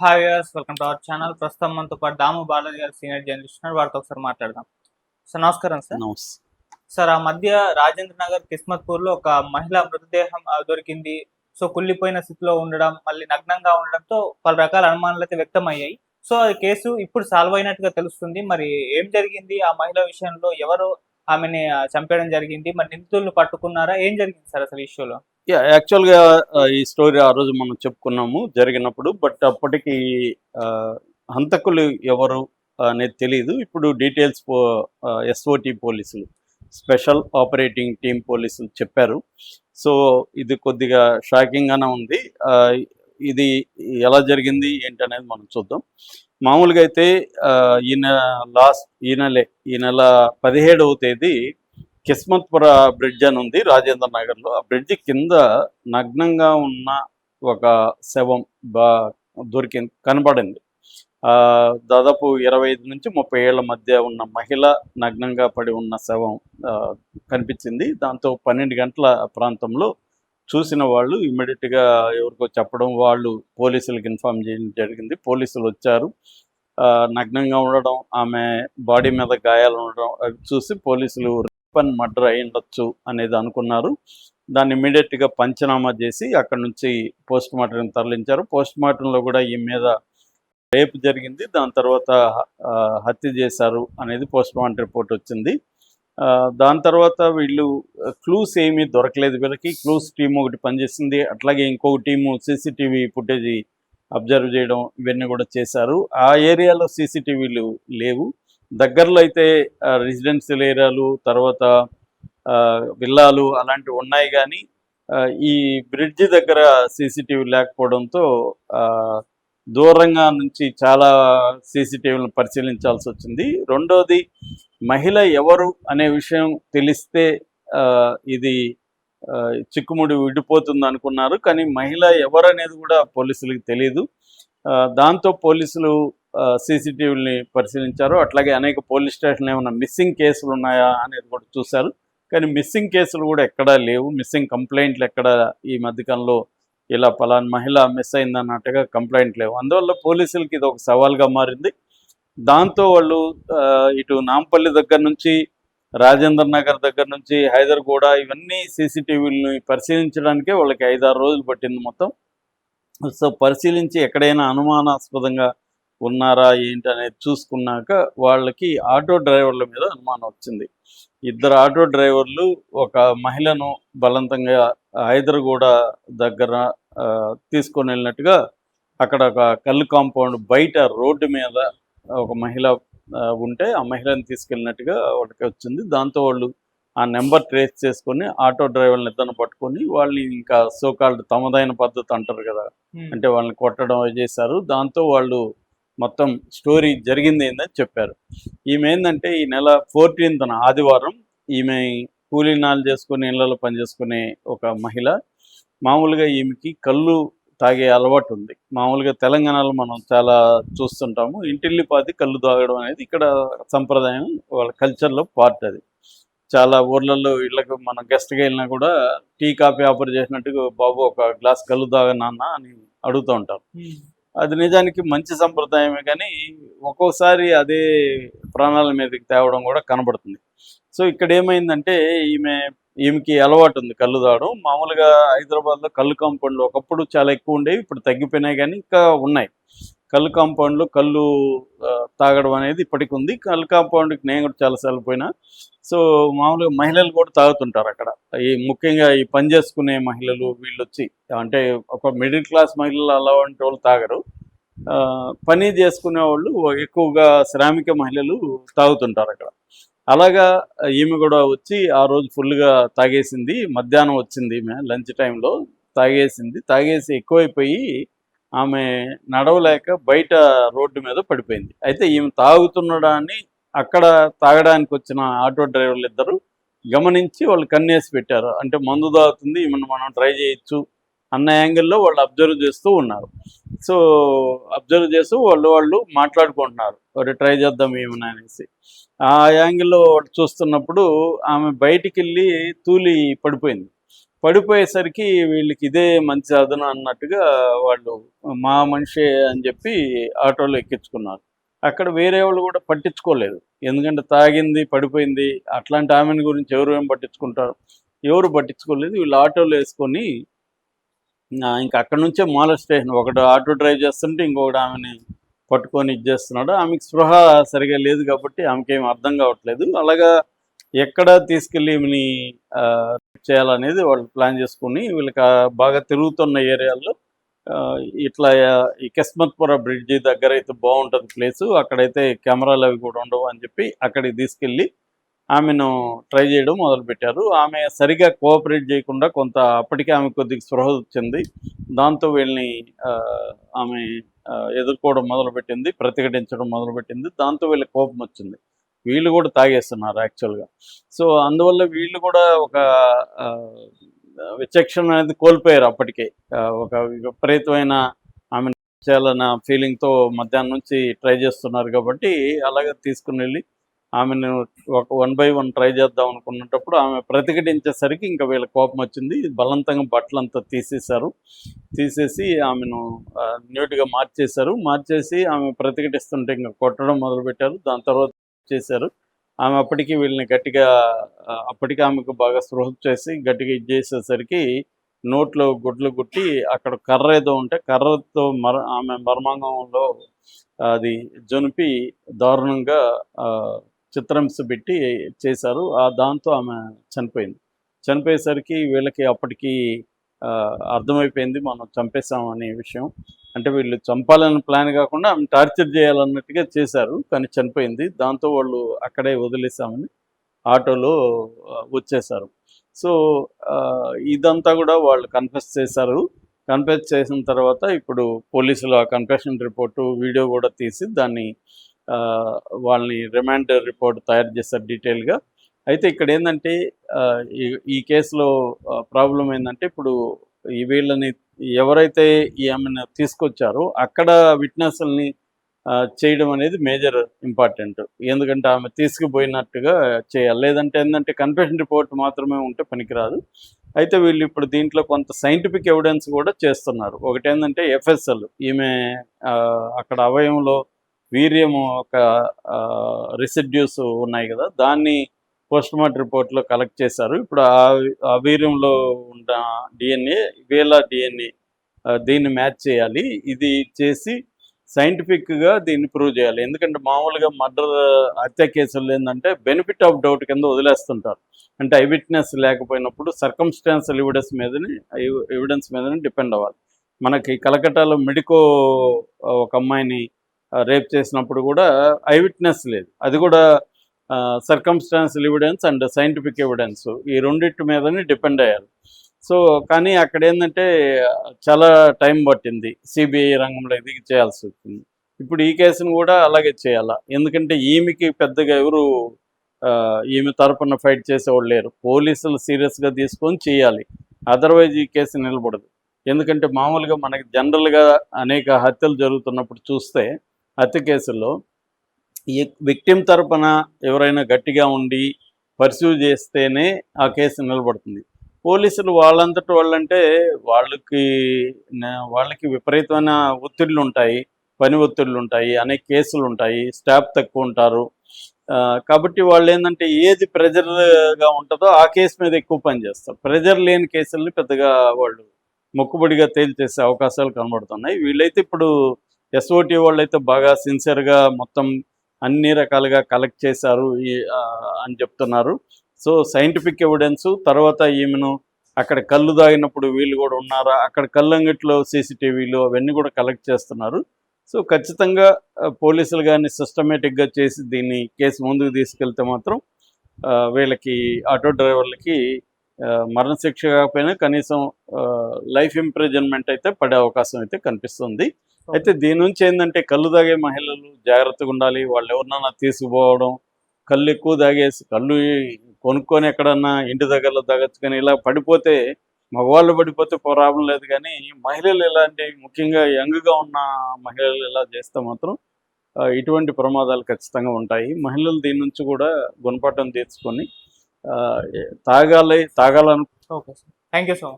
Hi viewers welcome to our channel ప్రస్తుతం మనతో పాటు దాము బాలాజీ గారు సీనియర్ జర్నలిస్ట్ ఉన్నారు. వారితో ఒకసారి మాట్లాడదాం. సార్ నమస్కారం సార్ సార్ ఆ మధ్య రాజేంద్ర నగర్ కిస్మత్పూర్లో ఒక మహిళ మృతదేహం దొరికింది. సో కుళ్ళిపోయిన స్థితిలో ఉండడం మళ్ళీ నగ్నంగా ఉండడంతో పలు రకాల అనుమానాలు అయితే వ్యక్తమయ్యాయి. సో ఆ కేసు ఇప్పుడు సాల్వ్ అయినట్టుగా తెలుస్తుంది. మరి ఏం జరిగింది? ఆ మహిళ విషయంలో ఎవరు ఆమెని చంపేయడం జరిగింది? మరి నిందితులను పట్టుకున్నారా? ఏం జరిగింది సార్ అసలు ఇష్యూలో యాక్చువల్గా uh, ఈ స్టోరీ ఆ రోజు మనం చెప్పుకున్నాము జరిగినప్పుడు బట్ అప్పటికి uh, హంతకులు ఎవరు అనేది తెలియదు ఇప్పుడు డీటెయిల్స్ ఎస్ఓటి uh, పోలీసులు స్పెషల్ ఆపరేటింగ్ టీమ్ పోలీసులు చెప్పారు. సో ఇది కొద్దిగా షాకింగ్గానే ఉంది. ఇది ఎలా జరిగింది ఏంటి అనేది మనం చూద్దాం. మామూలుగా అయితే ఈయన లాస్ట్ ఈ నెలే ఈ నెల పదిహేడవ తేదీ కిస్మత్పుర బ్రిడ్జ్ అని ఉంది రాజేంద్ర నగర్లో. ఆ బ్రిడ్జ్ కింద నగ్నంగా ఉన్న ఒక శవం బా దొరికింది కనబడింది. ఆ, దాదాపు ఇరవై ఐదు నుంచి ముప్పై ఏళ్ళ మధ్య ఉన్న మహిళ నగ్నంగా పడి ఉన్న శవం ఆ, కనిపించింది. దాంతో పన్నెండు గంటల ప్రాంతంలో చూసిన వాళ్ళు ఇమ్మీడియట్గా ఎవరికో చెప్పడం వాళ్ళు పోలీసులకు ఇన్ఫామ్ చేయడం జరిగింది. పోలీసులు వచ్చారు. ఆ, నగ్నంగా ఉండడం ఆమె బాడీ మీద గాయాలు ఉండడం అవి చూసి పోలీసులు రేప్ అండ్ మర్డర్ అయి ఉండొచ్చు అనేది అనుకున్నారు. దాన్ని ఇమీడియట్గా పంచనామా చేసి అక్కడ నుంచి పోస్ట్ మార్టం తరలించారు. పోస్ట్ మార్టంలో కూడా ఈ మీద రేపు జరిగింది. దాని తర్వాత ఆ, హత్య చేశారు అనేది పోస్ట్ మార్టం రిపోర్ట్ వచ్చింది. ఆ, దాని తర్వాత వీళ్ళు క్లూస్ ఏమీ దొరకలేదు వీళ్ళకి. క్లూస్ టీం ఒకటి పనిచేసింది. అట్లాగే ఇంకో టీము సీసీటీవీ ఫుటేజ్ అబ్జర్వ్ చేయడం ఇవన్నీ కూడా చేశారు. ఆ ఏరియాలో సీసీటీవీలు లేవు. దగ్గరలో అయితే రెసిడెన్షియల్ ఏరియాలు తర్వాత విల్లాలు అలాంటివి ఉన్నాయి కానీ ఈ బ్రిడ్జి దగ్గర సీసీటీవీ లేకపోవడంతో దూరంగా నుంచి చాలా సీసీటీవీలను పరిశీలించాల్సి వచ్చింది. రెండోది మహిళ ఎవరు అనే విషయం తెలిస్తే ఇది చిక్కుముడి విడిపోతుంది అనుకున్నారు. కానీ మహిళ ఎవరు అనేది కూడా పోలీసులకు తెలియదు దాంతో పోలీసులు సీసీటీవీని పరిశీలించారు. అట్లాగే అనేక పోలీస్ స్టేషన్లు ఏమైనా మిస్సింగ్ కేసులు ఉన్నాయా అనేది కూడా చూశారు. కానీ మిస్సింగ్ కేసులు కూడా ఎక్కడా లేవు. మిస్సింగ్ కంప్లైంట్లు ఎక్కడ ఈ మధ్యకాలంలో ఇలా పలానా మహిళ మిస్ అయిందన్నట్టుగా కంప్లైంట్ లేవు. అందువల్ల పోలీసులకి ఇది ఒక సవాల్గా మారింది. దాంతో వాళ్ళు ఇటు నాంపల్లి దగ్గర నుంచి రాజేంద్ర నగర్ దగ్గర నుంచి హైదర్గూడ ఇవన్నీ సీసీటీవీలని పరిశీలించడానికే వాళ్ళకి ఐదారు రోజులు పట్టింది మొత్తం. సో పరిశీలించి ఎక్కడైనా అనుమానాస్పదంగా ఉన్నారా ఏంటి అనేది చూసుకున్నాక వాళ్ళకి ఆటో డ్రైవర్ల మీద అనుమానం వచ్చింది. ఇద్దరు ఆటో డ్రైవర్లు ఒక మహిళను బలవంతంగా హైదర్గూడ దగ్గర తీసుకొని వెళ్ళినట్టుగా అక్కడ ఒక కళ్ళు కాంపౌండ్ బయట రోడ్డు మీద ఒక మహిళ ఉంటే ఆ మహిళని తీసుకెళ్ళినట్టుగా వాళ్ళకి వచ్చింది. దాంతో వాళ్ళు ఆ నెంబర్ ట్రేస్ చేసుకొని ఆటో డ్రైవర్ని ఇద్దరు పట్టుకొని వాళ్ళని ఇంకా సోకాల్డ్ తమదైన పద్ధతి అంటారు కదా. అంటే వాళ్ళని కొట్టడం చేశారు. దాంతో వాళ్ళు మొత్తం స్టోరీ జరిగింది ఏందని చెప్పారు. ఈమె ఏంటంటే ఈ నెల ఫోర్టీన్త్న ఆదివారం ఈమె కూలీనాలు చేసుకుని ఇళ్ళలో పనిచేసుకునే ఒక మహిళ. మామూలుగా ఈమెకి కళ్ళు తాగే అలవాటు ఉంది. మామూలుగా తెలంగాణలో మనం చాలా చూస్తుంటాము. ఇంటిల్లిపాతి కళ్ళు తాగడం అనేది ఇక్కడ సంప్రదాయం వాళ్ళ కల్చర్లో పార్ట్ అది. చాలా ఊర్లలో ఇళ్ళకు మనం గెస్ట్గా వెళ్ళినా కూడా టీ కాఫీ ఆఫర్ చేసినట్టుగా బాబు ఒక గ్లాస్ కళ్ళు తాగ నాన్న అని అడుగుతూ ఉంటారు. అది నిజానికి మంచి సంప్రదాయమే కానీ ఒక్కోసారి అదే ప్రాణాల మీదకి తేవడం కూడా కనబడుతుంది. సో ఇక్కడ ఏమైందంటే ఈమె ఈమెకి అలవాటు ఉంది కళ్ళు తాగడం. మామూలుగా హైదరాబాద్లో కళ్ళు కాంపౌండ్లు ఒకప్పుడు చాలా ఎక్కువ ఉండేవి ఇప్పుడు తగ్గిపోయినాయి కానీ ఇంకా ఉన్నాయి. కళ్ళు కాంపౌండ్లు కళ్ళు తాగడం అనేది ఇప్పటికి ఉంది కల్ కాంపౌండ్కి నేను కూడా చాలాసార్లు పోయినా. సో మామూలుగా మహిళలు కూడా తాగుతుంటారు అక్కడ. ఈ ముఖ్యంగా ఈ పని చేసుకునే మహిళలు వీళ్ళు వచ్చి అంటే ఒక మిడిల్ క్లాస్ మహిళలు అలాంటి వాళ్ళు తాగరు. పని చేసుకునే వాళ్ళు ఎక్కువగా శ్రామిక మహిళలు తాగుతుంటారు అక్కడ. అలాగా ఈమె కూడా వచ్చి ఆ రోజు ఫుల్గా తాగేసింది. మధ్యాహ్నం వచ్చింది ఈమె లంచ్ టైంలో. తాగేసింది. తాగేసి ఎక్కువైపోయి ఆమె నడవలేక బయట రోడ్డు మీద పడిపోయింది. అయితే ఈమె తాగుతున్నడాన్ని అక్కడ తాగడానికి వచ్చిన ఆటో డ్రైవర్లు ఇద్దరు గమనించి వాళ్ళు కన్నేసి పెట్టారు. అంటే మందు తాగుతుంది ఈమెను మనం ట్రై చేయొచ్చు అన్న యాంగిల్లో వాళ్ళు అబ్జర్వ్ చేస్తూ ఉన్నారు. సో అబ్జర్వ్ చేస్తూ వాళ్ళు వాళ్ళు మాట్లాడుకుంటున్నారు. ఒకటి ట్రై చేద్దాం ఏమని అనేసి. ఆ యాంగిల్లో వాళ్ళు చూస్తున్నప్పుడు ఆమె బయటికి వెళ్ళి తూలి పడిపోయింది. పడిపోయేసరికి వీళ్ళకి ఇదే మంచి అదన అన్నట్టుగా వాళ్ళు మా మనిషి అని చెప్పి ఆటోలో ఎక్కించుకున్నారు. అక్కడ వేరే వాళ్ళు కూడా పట్టించుకోలేదు. ఎందుకంటే తాగింది పడిపోయింది అట్లాంటి ఆమెను గురించి ఎవరు ఏం పట్టించుకుంటారు? ఎవరు పట్టించుకోలేదు. వీళ్ళు ఆటోలో వేసుకొని ఇంకా అక్కడ నుంచే మాల స్టేషన్ ఒకడు ఆటో డ్రైవ్ చేస్తుంటే ఇంకొకటి ఆమెని పట్టుకొని ఇది చేస్తున్నాడు. ఆమెకి స్పృహ సరిగా లేదు కాబట్టి ఆమెకేం అర్థం కావట్లేదు. అలాగా ఎక్కడ తీసుకెళ్ళి ఈమెని చేయాలనేది వాళ్ళు ప్లాన్ చేసుకుని వీళ్ళకి బాగా తిరుగుతున్న ఏరియాల్లో ఇట్లా ఈ కిస్మత్పుర బ్రిడ్జి దగ్గర అయితే బాగుంటుంది ప్లేసు అక్కడైతే కెమెరాలు అవి కూడా ఉండవు అని చెప్పి అక్కడికి తీసుకెళ్ళి ఆమెను ట్రై చేయడం మొదలుపెట్టారు. ఆమె సరిగా కోఆపరేట్ చేయకుండా కొంత అప్పటికే ఆమె కొద్దిగా స్పృహ వచ్చింది దాంతో వీళ్ళని ఆమె ఎదుర్కోవడం మొదలుపెట్టింది ప్రతిఘటించడం మొదలుపెట్టింది దాంతో వీళ్ళకి కోపం వచ్చింది. వీళ్ళు కూడా తాగేస్తున్నారు యాక్చువల్గా. సో అందువల్ల వీళ్ళు కూడా ఒక విచక్షణ అనేది కోల్పోయారు అప్పటికే. ఒక విపరీతమైన ఆమె చేయాలన్న ఫీలింగ్తో మధ్యాహ్నం నుంచి ట్రై చేస్తున్నారు కాబట్టి అలాగే తీసుకుని వెళ్ళి ఆమెను ఒక వన్ బై వన్ ట్రై చేద్దాం అనుకున్నప్పుడు ఆమె ప్రతిఘటించేసరికి ఇంకా వీళ్ళ కోపం వచ్చింది. బలవంతంగా బట్టలంతా తీసేశారు. తీసేసి ఆమెను న్యూట్గా మార్చేశారు. మార్చేసి ఆమె ప్రతిఘటిస్తుంటే ఇంకా కొట్టడం మొదలుపెట్టారు. దాని తర్వాత చేశారు. ఆమె అప్పటికి వీళ్ళని గట్టిగా అప్పటికి ఆమెకు బాగా స్పృహ చేసి గట్టిగా ఇది చేసేసరికి నోట్లో గుడ్లు గుట్టి అక్కడ కర్ర ఏదో ఉంటే కర్రతో మర ఆమె మర్మాంగంలో అది జొనిపి దారుణంగా ఆ, పెట్టి చేశారు. ఆ దాంతో ఆమె చనిపోయింది. చనిపోయేసరికి వీళ్ళకి అప్పటికి అర్థమైపోయింది మనం చంపేశామనే విషయం. అంటే వీళ్ళు చంపాలని ప్లాన్ కాకుండా ఆమె టార్చర్ చేయాలన్నట్టుగా చేశారు కానీ చనిపోయింది. దాంతో వాళ్ళు అక్కడే వదిలేసామని ఆటోలో వచ్చేసారు సో ఇదంతా కూడా వాళ్ళు కన్ఫెస్ చేశారు. కన్ఫెస్ చేసిన తర్వాత ఇప్పుడు పోలీసులు ఆ కన్ఫెషన్ రిపోర్టు వీడియో కూడా తీసి దాన్ని వాళ్ళని రిమాండ్ రిపోర్ట్ తయారు చేశారు డీటెయిల్గా. అయితే ఇక్కడ ఏంటంటే ఈ ఈ కేసులో ప్రాబ్లం ఏంటంటే ఇప్పుడు ఈ వీళ్ళని ఎవరైతే ఈ ఆమెను తీసుకొచ్చారో అక్కడ విట్నెస్ని చేయడం అనేది మేజర్ ఇంపార్టెంట్. ఎందుకంటే ఆమె తీసుకుపోయినట్టుగా చేయాలి. లేదంటే ఏంటంటే కన్ఫెషన్ రిపోర్ట్ మాత్రమే ఉంటే పనికిరాదు. అయితే వీళ్ళు ఇప్పుడు దీంట్లో కొంత సైంటిఫిక్ ఎవిడెన్స్ కూడా చేస్తున్నారు. ఒకటి ఏంటంటే ఎఫ్ఎస్ఎల్ ఈమె ఆ, అక్కడ అవయవంలో వీర్యము ఒక రిసిడ్యూస్ ఉన్నాయి కదా దాన్ని పోస్ట్ మార్టం రిపోర్ట్లో కలెక్ట్ చేశారు. ఇప్పుడు ఆ వీర్యంలో ఉన్న డిఎన్ఏ వీళ్ళ డిఎన్ఏ దీన్ని మ్యాచ్ చేయాలి. ఇది చేసి సైంటిఫిక్గా దీన్ని ప్రూవ్ చేయాలి. ఎందుకంటే మామూలుగా మర్డర్ హత్య కేసులు ఏంటంటే బెనిఫిట్ ఆఫ్ డౌట్ కింద వదిలేస్తుంటారు. అంటే ఐ విట్నెస్ లేకపోయినప్పుడు సర్కమ్స్టాన్షియల్ ఎవిడెన్స్ మీదని ఎవిడెన్స్ మీదని డిపెండ్ అవ్వాలి. మనకి కలకట్టాలో మెడికో ఒక అమ్మాయిని రేప్ చేసినప్పుడు కూడా ఐ విట్నెస్ లేదు. అది కూడా circumstantial evidence and scientific evidence ఈ రెండింటి మీదనే డిపెండ్ అయ్యాలి సో కానీ అక్కడ ఏంటంటే చాలా టైం పట్టింది. సిబిఐ రంగంలో దిగి చేయాల్సి వచ్చింది. ఇప్పుడు ఈ కేసును కూడా అలాగే చేయాలా? ఎందుకంటే ఈమెకి పెద్దగా ఎవరు ఆ, ఈమె తరపున ఫైట్ చేసేవాళ్ళు లేరు. పోలీసులు సీరియస్గా తీసుకొని చేయాలి. అదర్వైజ్ ఈ కేసు నిలబడదు. ఎందుకంటే మామూలుగా మనకి జనరల్గా అనేక హత్యలు జరుగుతున్నప్పుడు చూస్తే హత్య కేసుల్లో విక్టిమ్ తరపున ఎవరైనా గట్టిగా ఉండి పర్సూ చేస్తేనే ఆ కేసు నిలబడుతుంది. పోలీసులు వాళ్ళంతటి వాళ్ళంటే వాళ్ళకి వాళ్ళకి విపరీతమైన ఒత్తిళ్ళు ఉంటాయి పని ఒత్తిళ్ళు ఉంటాయి అనేక కేసులు ఉంటాయి స్టాఫ్ తక్కువ ఉంటారు. ఆ, కాబట్టి వాళ్ళు ఏంటంటే ఏది ప్రెజర్గా ఉంటుందో ఆ కేసు మీద ఎక్కువ పని చేస్తారు. ప్రెజర్ లేని కేసుల్ని పెద్దగా వాళ్ళు మొక్కుబడిగా తేల్చేసే అవకాశాలు కనబడుతున్నాయి. వీళ్ళైతే ఇప్పుడు ఎస్ఓటి వాళ్ళు అయితే బాగా సిన్సియర్గా మొత్తం అన్ని రకాలుగా కలెక్ట్ చేశారు ఈ అని చెప్తున్నారు. సో సైంటిఫిక్ ఎవిడెన్స్ తర్వాత ఈమెను అక్కడ కళ్ళు దాగినప్పుడు వీళ్ళు కూడా ఉన్నారా అక్కడ కళ్ళంగిట్లో సీసీటీవీలు అవన్నీ కూడా కలెక్ట్ చేస్తున్నారు. సో ఖచ్చితంగా పోలీసులు కానీ సిస్టమేటిక్గా చేసి దీన్ని కేసు ముందుకు తీసుకెళ్తే మాత్రం ఆ, వీళ్ళకి ఆటో డ్రైవర్లకి మరణశిక్ష కాకపోయినా కనీసం లైఫ్ ఇంప్రిజన్మెంట్ అయితే పడే అవకాశం అయితే కనిపిస్తుంది. అయితే దీని నుంచి ఏంటంటే కళ్ళు తాగే మహిళలు జాగ్రత్తగా ఉండాలి. వాళ్ళు ఎవరినైనా తీసుకుపోవడం కళ్ళు ఎక్కువ తాగేసి కళ్ళు కొనుక్కొని ఎక్కడన్నా ఇంటి దగ్గరలో తాగొచ్చు కానీ ఇలా పడిపోతే మగవాళ్ళు పడిపోతే ప్రాబ్లం లేదు కానీ మహిళలు ఇలాంటి ముఖ్యంగా యంగ్గా ఉన్న మహిళలు ఇలా చేస్తే మాత్రం ఇటువంటి ప్రమాదాలు ఖచ్చితంగా ఉంటాయి. మహిళలు దీని నుంచి కూడా గుణపాఠం తీర్చుకొని తాగాలి తాగాలను okay sir. Thank you so much.